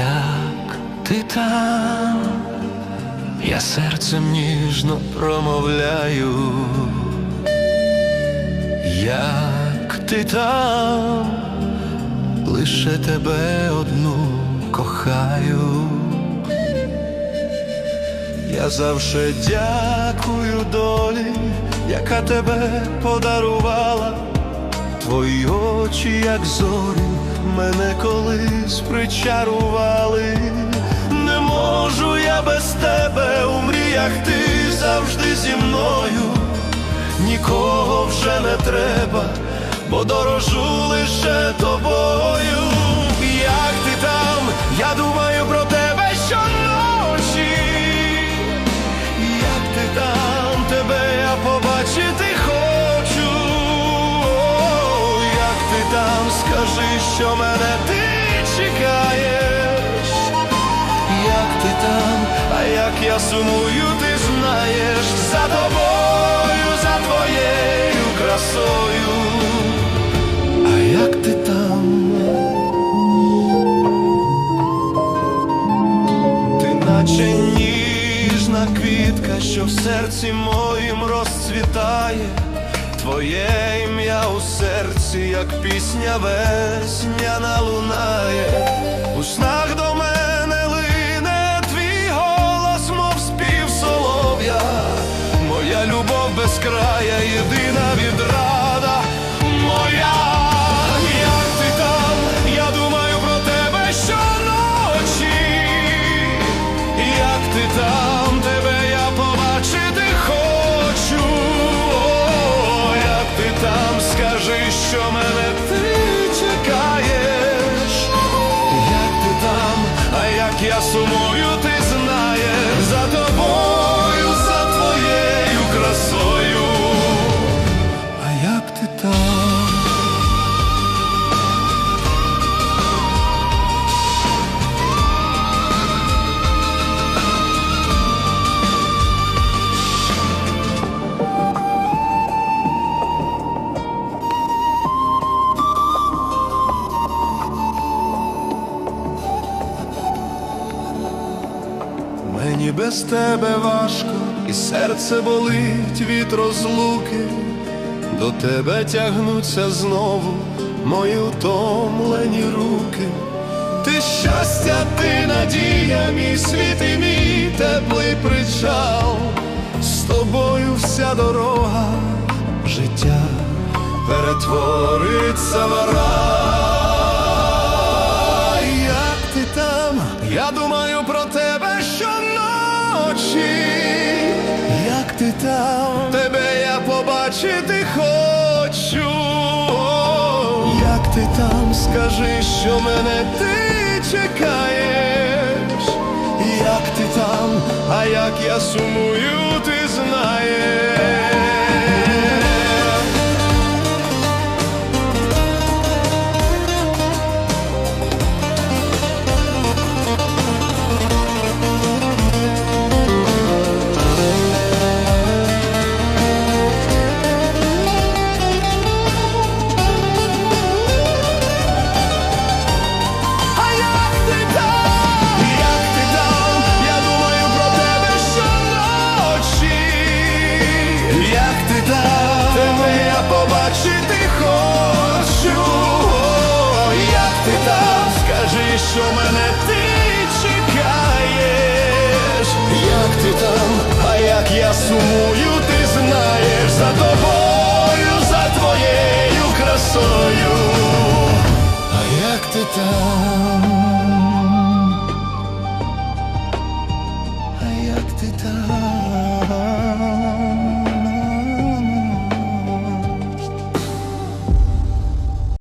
як ти там, я серцем ніжно промовляю, як ти там, лише тебе одну кохаю. Я завше дякую долі, яка тебе подарувала. Твої очі, як зорі, мене колись причарували. Не можу я без тебе у мріях, ти завжди зі мною. Нікого вже не треба, бо дорожу лише тобою. Скажи, що мене ти чекаєш. Як ти там, а як я сумую, ти знаєш за тобою, за твоєю красою. А як ти там? Ти наче ніжна квітка, що в серці моїм розцвітає, Твоє ім'я у серці, як пісня весняна лунає, у снах до мене лине твій голос, мов спів солов'я, моя любов безкрая, єдина відрада моя. Як ти там, я думаю про тебе щоночі. Як ти там, скажи, що мене Мені без тебе важко, і серце болить від розлуки, до тебе тягнуться знову мої утомлені руки. Ти щастя, ти надія, мій світ і мій теплий причал. З тобою вся дорога життя перетвориться в рай. Ти там? Скажи, що мене ти чекаєш. Як ти там? А як я сумую,